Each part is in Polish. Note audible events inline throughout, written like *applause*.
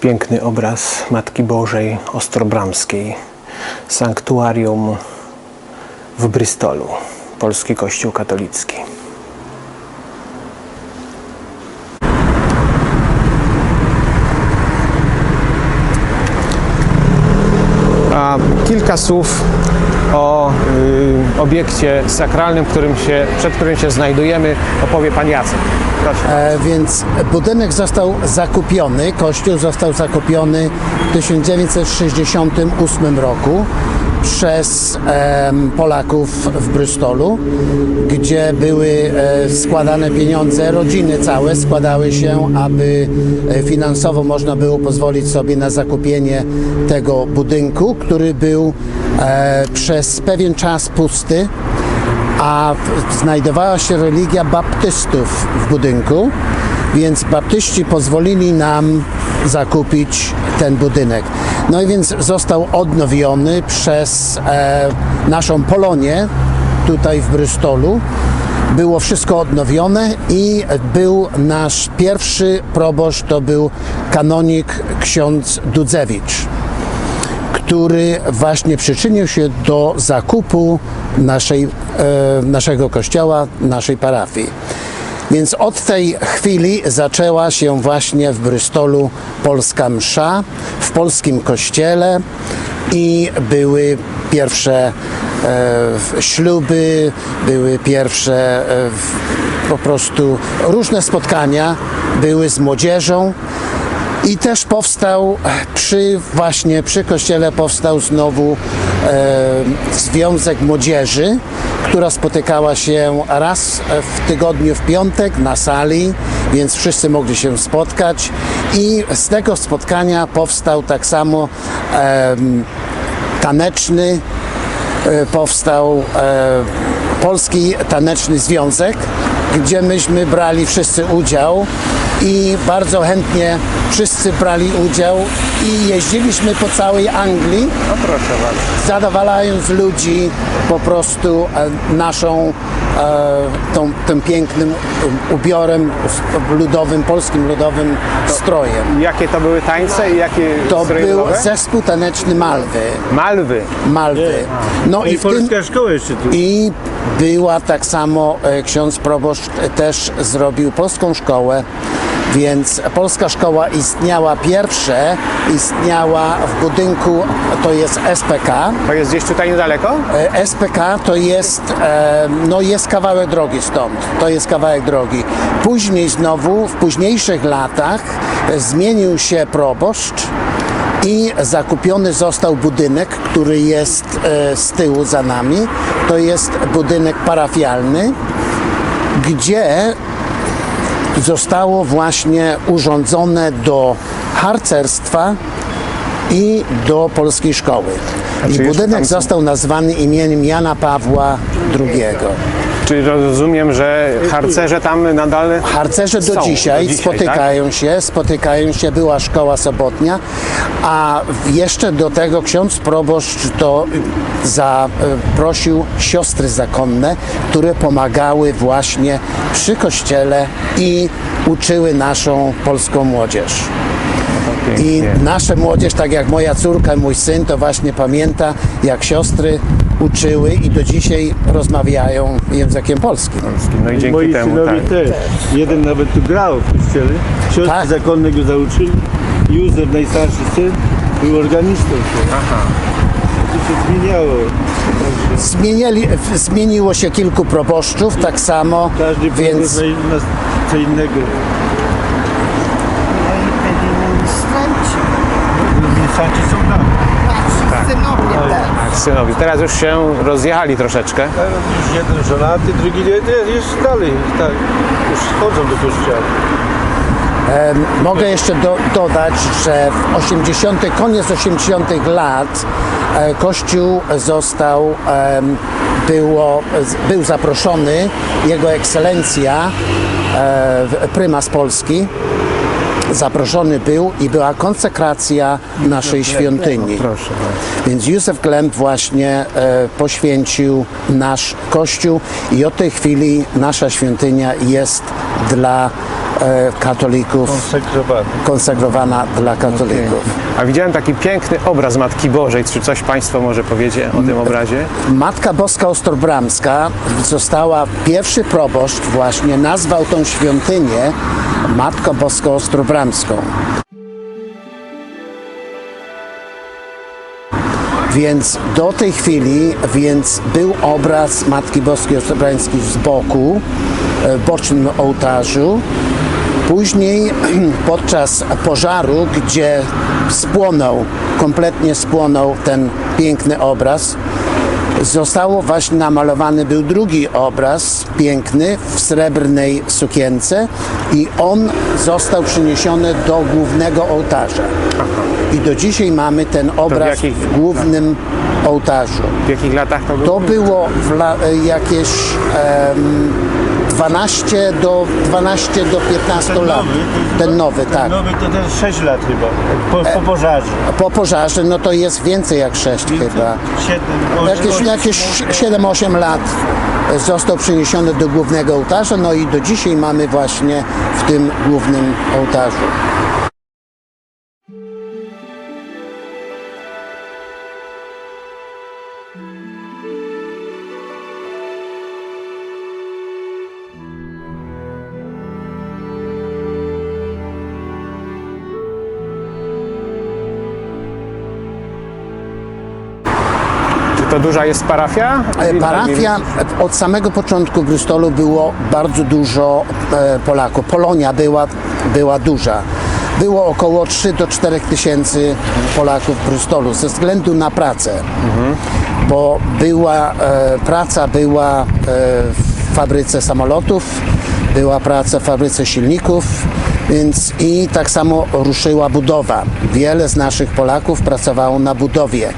Piękny obraz Matki Bożej Ostrobramskiej, sanktuarium w Bristolu, polski kościół katolicki. A kilka słów o y, obiekcie sakralnym, którym się, przed którym się znajdujemy, opowie Pan Jacek. E, więc budynek został zakupiony, kościół został zakupiony w 1968 roku przez em, Polaków w Bristolu, gdzie były e, składane pieniądze, rodziny całe składały się, aby e, finansowo można było pozwolić sobie na zakupienie tego budynku, który był e, przez pewien czas pusty a znajdowała się religia baptystów w budynku, więc baptyści pozwolili nam zakupić ten budynek. No i więc został odnowiony przez e, naszą Polonię tutaj w Brystolu. Było wszystko odnowione i był nasz pierwszy proboszcz, to był kanonik ksiądz Dudzewicz który właśnie przyczynił się do zakupu naszej, e, naszego kościoła, naszej parafii. Więc od tej chwili zaczęła się właśnie w Brystolu polska msza w polskim kościele i były pierwsze e, śluby, były pierwsze e, po prostu różne spotkania były z młodzieżą. I też powstał przy właśnie przy kościele powstał znowu e, Związek Młodzieży, która spotykała się raz w tygodniu w piątek na sali, więc wszyscy mogli się spotkać. I z tego spotkania powstał tak samo em, taneczny e, powstał e, Polski Taneczny Związek, myśmy brali wszyscy udział i bardzo chętnie wszyscy brali udział i jeździliśmy po całej Anglii, No proszę bardzo. zadowalając ludzi po prostu e, naszą tą, tym pięknym e, ubiorem ludowym, polskim ludowym strojem. Jakie to były tańce i jakie To był nowe? zespół taneczny Malwy. Malwy. Malwy. No I i w tym, polska szkoła jeszcze tu. i była tak samo, e, ksiądz proboszcz też zrobił polską szkołę, więc polska szkoła istniała pierwsze, istniała w budynku, to jest SPK. To jest gdzieś tutaj niedaleko? E, SPK to jest, e, no jest kawałek drogi stąd, to jest kawałek drogi. Później znowu, w późniejszych latach e, zmienił się proboszcz i zakupiony został budynek, który jest z tyłu za nami. To jest budynek parafialny, gdzie zostało właśnie urządzone do harcerstwa i do polskiej szkoły. I budynek został nazwany imieniem Jana Pawła II. Czyli rozumiem, że harcerze tam nadal Harcerze do są, dzisiaj, do dzisiaj spotykają się, spotykają się, była szkoła sobotnia, a jeszcze do tego ksiądz proboszcz to zaprosił siostry zakonne, które pomagały właśnie przy kościele i uczyły naszą polską młodzież. Tak? I nasza młodzież, tak jak moja córka, mój syn, to właśnie pamięta, jak siostry uczyły i do dzisiaj rozmawiają językiem polskim. No i dzięki Moi temu, synowie tak. też. Jeden nawet tu grał w kościele. Siostry Tak. zakonne go zauczyli. Józef, najstarszy syn, był organistą. Aha. To się zmieniało. Zmieniali, w- zmieniło się kilku proboszczów, tak samo, Każdy więc więc... na, co innego. Ministranci są tam. Tak, synowie. Teraz już się rozjechali troszeczkę. Teraz już jeden żonaty, drugi jest dalej. Tak. Już chodzą do kościoła. mogę jeszcze do, dodać, że w 80., koniec 80. lat e, Kościół został, było, był zaproszony Jego Ekscelencja, e, prymas Polski, zaproszony był i była konsekracja naszej świątyni. Proszę. Więc Józef Klemp właśnie e, poświęcił nasz kościół i od tej chwili nasza świątynia jest dla katolików, Konsekrowany. konsegrowana dla katolików. A widziałem taki piękny obraz Matki Bożej. Czy coś Państwo może powiedzieć o tym obrazie? Matka Boska Ostrobramska została, pierwszy proboszcz właśnie nazwał tą świątynię Matką Boską Ostrobramską. Więc do tej chwili więc był obraz Matki Boskiej Ostrobramskiej z boku, e, w bocznym ołtarzu. Później *clears throat* podczas pożaru, gdzie spłonął, kompletnie spłonął ten piękny obraz, zostało właśnie namalowany był drugi obraz piękny w srebrnej sukience i on został przyniesiony do głównego ołtarza. I do dzisiaj mamy ten obraz jakich- w głównym ołtarzu. W jakich latach to było? To było w jakieś em, 12 do 12 do 15 Ten lat. nowy, Ten nowy, tak. Nowy to ten 6 lat chyba, po, po pożarze. Po pożarze no to jest więcej jak 6 chyba. 7, Jakieś, jakieś 7-8 lat został przeniesiony do głównego ołtarza, no i do dzisiaj mamy właśnie w tym głównym ołtarzu. Duża jest parafia? E, Parafia od samego początku Bristolu było bardzo dużo e, Polaków. Polonia była, była duża. Było około 3 do 4 tysięcy Polaków w Bristolu ze względu na pracę. Bo była, e, praca była w fabryce samolotów, była praca w fabryce silników, więc i tak samo ruszyła budowa. Wiele z naszych Polaków pracowało na budowie.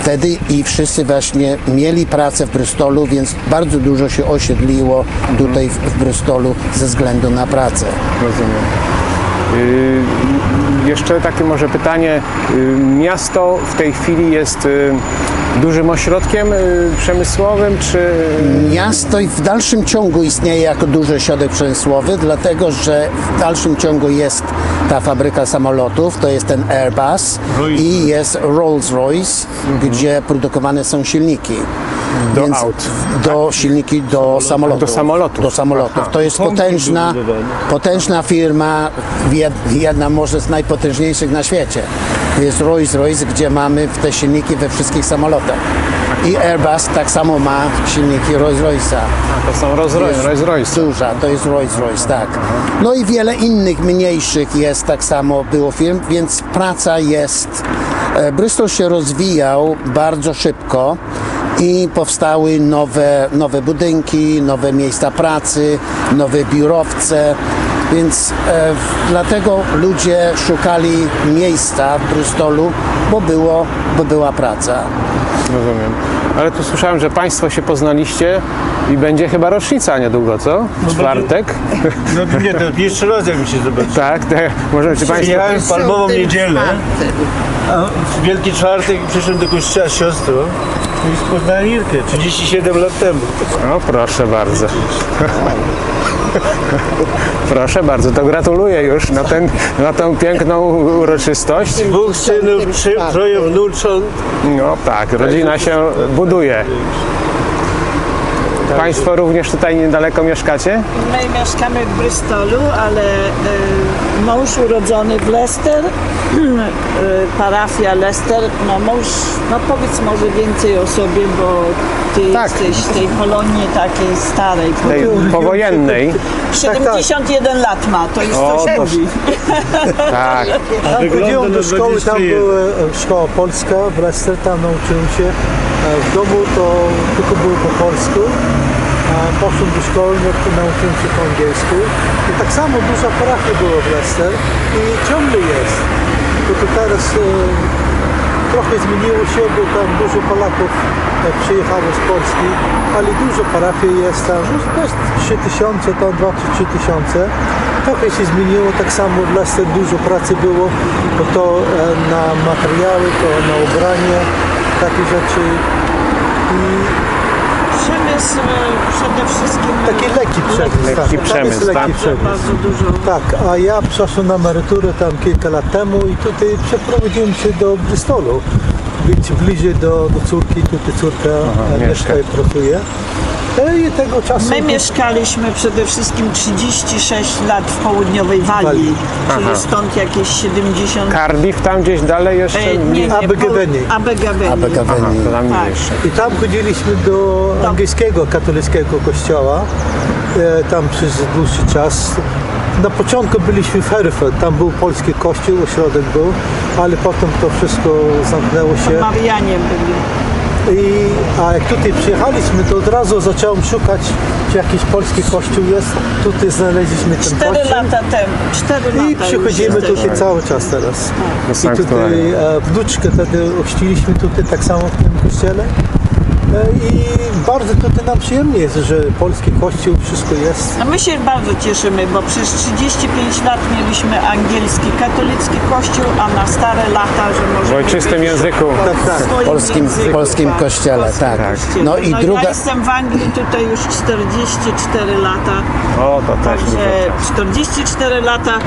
Wtedy i wszyscy właśnie mieli pracę w Bristolu, więc bardzo dużo się osiedliło tutaj w, w ze względu na pracę. Rozumiem. Y, jeszcze takie może pytanie. Y, miasto w tej chwili jest y, dużym ośrodkiem y, przemysłowym, czy Miasto i w dalszym ciągu istnieje jako duży ośrodek przemysłowy, dlatego że w dalszym ciągu jest ta fabryka samolotów, to jest ten Airbus Rolls- i jest Rolls-Royce, gdzie produkowane są silniki. Do aut. Do silniki do samolotów. Do samolotów. Do samolotów. To jest potężna, budowane. potężna firma, jed- jedna może z najpotężniejszych na świecie. To jest Rolls-Royce, gdzie mamy te silniki we wszystkich samolotach. I Airbus tak samo ma silniki Rolls-Royce'a. to są Rolls Royce? Rolls Royce. Duża, to jest Rolls-Royce, tak. No i wiele innych mniejszych jest tak samo było firm, więc praca jest. e, Bristol się rozwijał bardzo szybko i powstały nowe, nowe budynki, nowe miejsca pracy, nowe biurowce. Więc e, w- dlatego ludzie szukali miejsca w Bristolu, bo, było, bo była praca. Rozumiem. Ale tu słyszałem, że Państwo się poznaliście i będzie chyba rocznica niedługo, co? W czwartek? No nie, to pierwszy raz jak mi się zobaczył. Tak, te, może czy Państwo... Przyjechałem w palmową niedzielę, a w Wielki Czwartek przyszedłem do kościoła z siostrą i poznałem Irkę 37 lat temu. No proszę bardzo. *laughs* Proszę bardzo, to gratuluję już na, ten, na tę piękną uroczystość. Dwóch synów, trzy, troje wnucząt. No tak, rodzina się buduje. Państwo również tutaj niedaleko mieszkacie? My mieszkamy w Bristolu, ale e, mąż urodzony w Leicester, e, *clears throat* parafia Leicester, no mąż, no powiedz może więcej o sobie, bo ty Tak. jesteś tej Polonii takiej starej. Tej *laughs* powojennej. 71 lat ma, to już O, coś to- mówi. *laughs* Tak. A Chodziłem do szkoły, tam była e, szkoła polska w Leicester, tam nauczyłem się. E, W domu to tylko było po polsku. A poszedłem do szkoły, nauczyłem się po angielsku. I tak samo duża parafia była w Leicester i ciągle jest. Tylko teraz e, trochę zmieniło się, bo tam dużo Polaków e, przyjechało z Polski, ale dużo parafii jest tam, to jest 3000, tam 2 czy 3 tysiące. Trochę się zmieniło, tak samo w Leicester dużo pracy było, bo to na materiały, to na ubranie, takie rzeczy. I Przemysł e, przede wszystkim Taki lekki przemysł. Lekki tak, tam jest przemysł, lekki tak? przemysł. bardzo dużo. Tak, a ja przeszłem na emeryturę tam kilka lat temu i tutaj przeprowadziłem się do Bristolu. Być bliżej do, do córki, tutaj córka e, mieszka i pracuje. Tego czasu... My mieszkaliśmy przede wszystkim 36 lat w południowej Walii, Walii. czyli stąd jakieś 70... Cardiff tam gdzieś dalej jeszcze? E, nie, nie. Aha, to tam Tak. jeszcze. I tam chodziliśmy do angielskiego, katolickiego kościoła, e, tam przez dłuższy czas. Na początku byliśmy w Hereford, tam był polski kościół, ośrodek był, ale potem to wszystko zamknęło się. Marianie byli. I, a jak tutaj przyjechaliśmy, to od razu zacząłem szukać, czy jakiś polski kościół jest. Tutaj znaleźliśmy ten 4 kościół. lata temu. 4 lata I przychodzimy jesteśmy. tutaj cały czas teraz. Do I tutaj e, wnuczkę wtedy ochrzciliśmy tutaj tak samo w tym kościele. E, I bardzo tutaj nam przyjemnie jest, że polski kościół, wszystko jest. No my się bardzo cieszymy, bo przez 35 lat mieliśmy angielski, katolicki kościół, a na stare lata, że W możemy ojczystym języku. Tak, tak. w polskim, języku, polskim tak. kościele, Polskim tak. kościele. No i druga, Ja jestem w Anglii tutaj już 44 lata, O, to też także czasu. 44 lata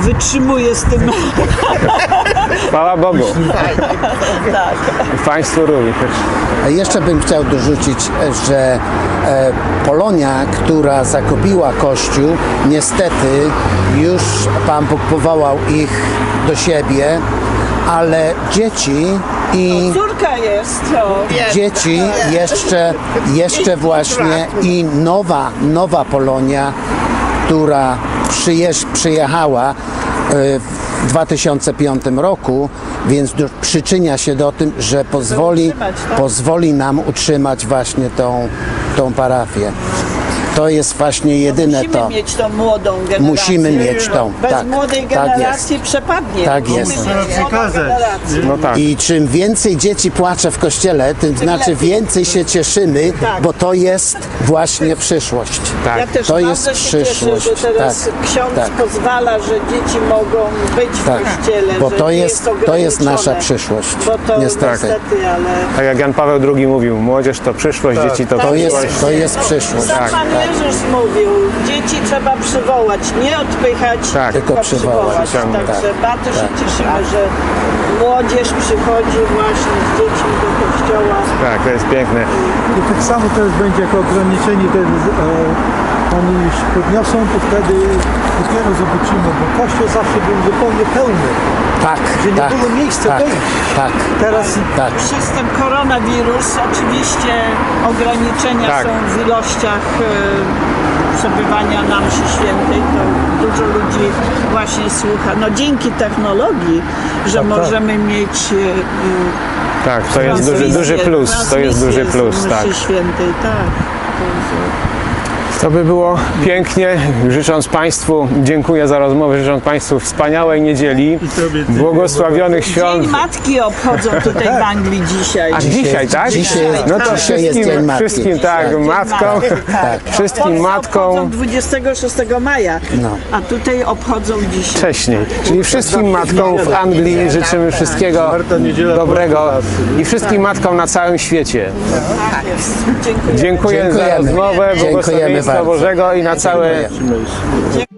wytrzymuję z tym. *laughs* Chwała Bogu. tak. I Państwu również. Jeszcze bym chciał dorzucić, że e, Polonia, która zakupiła Kościół, niestety już Pan Bóg powołał ich do siebie, ale dzieci i Córka jest, o. dzieci jeszcze, jeszcze właśnie i nowa, nowa Polonia, która przyjeżdż, przyjechała e, w 2005 roku, więc do, przyczynia się do tym, że pozwoli, utrzymać, tak? pozwoli nam utrzymać właśnie tą, tą parafię. To jest właśnie jedyne Musimy to. mieć tą młodą generację. Musimy mieć tą, Bez tak, młodej tak generacji przepadnie. Tak Musimy jest. mieć Trzeba młodą przekazać. generację. No tak. I czym więcej dzieci płacze w kościele, tym znaczy lepiej. więcej się cieszymy, Tak. bo to jest właśnie przyszłość. Tak. Ja też To bardzo jest się przyszłość. cieszę, że teraz Tak, ksiądz tak. pozwala, że dzieci mogą być Tak, w kościele, bo że to nie jest- jest to jest nasza ograniczone. przyszłość. Bo to Niestety. niestety, ale... Tak jak Jan Paweł II mówił, młodzież to przyszłość, dzieci to To przyszłość. jest, to jest przyszłość. Sam Pan Jezus mówił, dzieci trzeba przywołać, nie odpychać, Tak. Tylko przywołać. Ciągnąć. Także Tak, bardzo się tak. cieszymy, że młodzież przychodzi właśnie z dziećmi do kościoła. Tak, to jest piękne. I tak samo teraz będzie jako ograniczenie, te, e, oni już podniosą, to wtedy dopiero zobaczymy, bo kościół zawsze był zupełnie pełny, Tak, że nie tak, było miejsca tak, wejść. tak, Teraz tak. Przez ten koronawirus oczywiście ograniczenia Tak. są w ilościach e, przebywania na mszy świętej. To dużo ludzi właśnie słucha. No dzięki technologii, że Tak, tak. możemy mieć e, Tak, to jest duży, duży plus. To jest duży plus, tak. świętej, tak. To by było pięknie. Życząc Państwu, dziękuję za rozmowę, życząc Państwu wspaniałej niedzieli, błogosławionych świąt. Dzień Matki obchodzą tutaj w Anglii dzisiaj. A dzisiaj, tak? dzisiaj jest- no to dzisiaj jest wszystkim, Dzień Matki. wszystkim tak, Dzień matką, Tak. wszystkim Polscy matką obchodzą 26 maja, No. a tutaj obchodzą dzisiaj. wcześniej. Czyli wszystkim matkom w Anglii życzymy wszystkiego dobrego i wszystkim matkom na całym świecie. Tak jest. Dziękuję. Dziękuję za rozmowę, Dziękujemy błogosławieństwa bardzo. Bożego i na. Dziękuję.